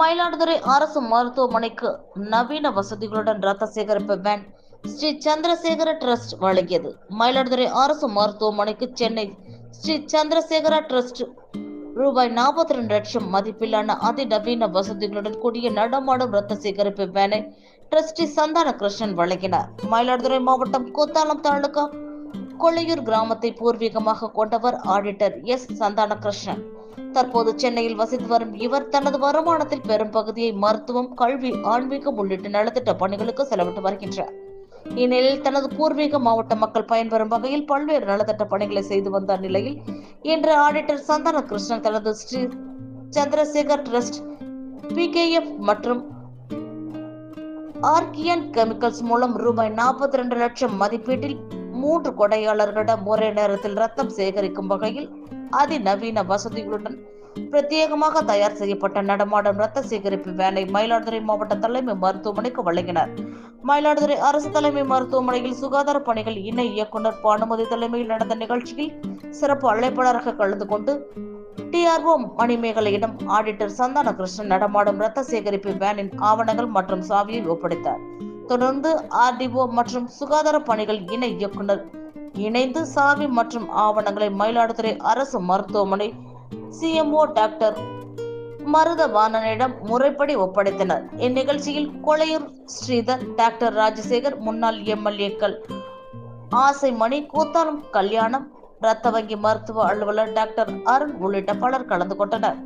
மயிலாடுதுறை அரசு மருத்துவமனைக்கு நவீன வசதிகளுடன் ரத்த சேகரிப்பு வேன் ஸ்ரீ சந்திரசேகர ட்ரஸ்ட் வழங்கியது. மயிலாடுதுறை அரசு மருத்துவமனைக்கு சென்னை ஸ்ரீ சந்திரசேகர ட்ரஸ்ட் ரூபாய் நாற்பத்தி ரெண்டு லட்சம் மதிப்பிலான அதிநவீன வசதிகளுடன் கூடிய நடமாடும் ரத்த சேகரிப்பு வேனை டிரஸ்டி சந்தான கிருஷ்ணன் வழங்கினார். மயிலாடுதுறை மாவட்டம் கோத்தாலம் தாலுகா கொள்ளையூர் கிராமத்தை பூர்வீகமாக கொண்டவர் ஆடிட்டர் எஸ் சந்தான கிருஷ்ணன் தற்போது சென்னையில் வசித்து வரும் இவர் தனது வருமானத்தில் பெரும் பகுதியை மருத்துவம் கல்வி ஆன்மீகம் உள்ளிட்ட நலத்திட்ட பணிகளுக்கு செலவிட்டு வருகின்றார். இந்நிலையில் தனது பூர்வீக மாவட்ட மக்கள் பயன்பெறும் வகையில் பல்வேறு நலத்திட்ட பணிகளை செய்து வந்த நிலையில் இன்று ஆடிட்டர் சந்தன கிருஷ்ணன் தனது ஸ்ரீ சந்திரசேகர் ட்ரஸ்ட் பிகேஎஃப் மற்றும் ஆர்கியன் கெமிக்கல்ஸ் மூலம் ரூபாய் நாற்பத்தி ரெண்டு லட்சம் மதிப்பீட்டில் மூன்று கொடையாளர்களிடம் ஒரே நேரத்தில் ரத்தம் சேகரிக்கும் வகையில் அதிநவீன வசதிகளுடன் பிரத்யேகமாக தயார் செய்யப்பட்ட நடமாடும் ரத்த சேகரிப்பு வேனை மயிலாடுதுறை மாவட்ட தலைமை மருத்துவமனைக்கு வழங்கினர். மயிலாடுதுறை அரசு தலைமை மருத்துவமனையில் சுகாதார பணிகள் இணை இயக்குனர் பானுமதி தலைமையில் நடந்த நிகழ்ச்சியில் சிறப்பு அழைப்பாளராக கலந்து கொண்டு டிஆர்ஓ மணிமேகலையிடம் ஆடிட்டர் சந்தான கிருஷ்ணன் நடமாடும் ரத்த சேகரிப்பு வேனின் ஆவணங்கள் மற்றும் சாவியை ஒப்படைத்தார். தொடர்ந்து ஆர்டிஓ மற்றும் சுகாதார பணிகள் இணை இயக்குனர் இணைந்து சாவி மற்றும் ஆவணங்களை மயிலாடுதுறை அரசு மருத்துவமனை சிஎம்ஓ டாக்டர் மருதவாணனிடம் முறைப்படி ஒப்படைத்தனர். இந்நிகழ்ச்சியில் கொளையூர் ஸ்ரீதர் டாக்டர் ராஜசேகர் முன்னாள் எம்எல்ஏக்கள் ஆசைமணி கூத்தாலம் கல்யாணம் இரத்த வங்கி மருத்துவ அலுவலர் டாக்டர் அருண் உள்ளிட்ட பலர் கலந்து கொண்டனர்.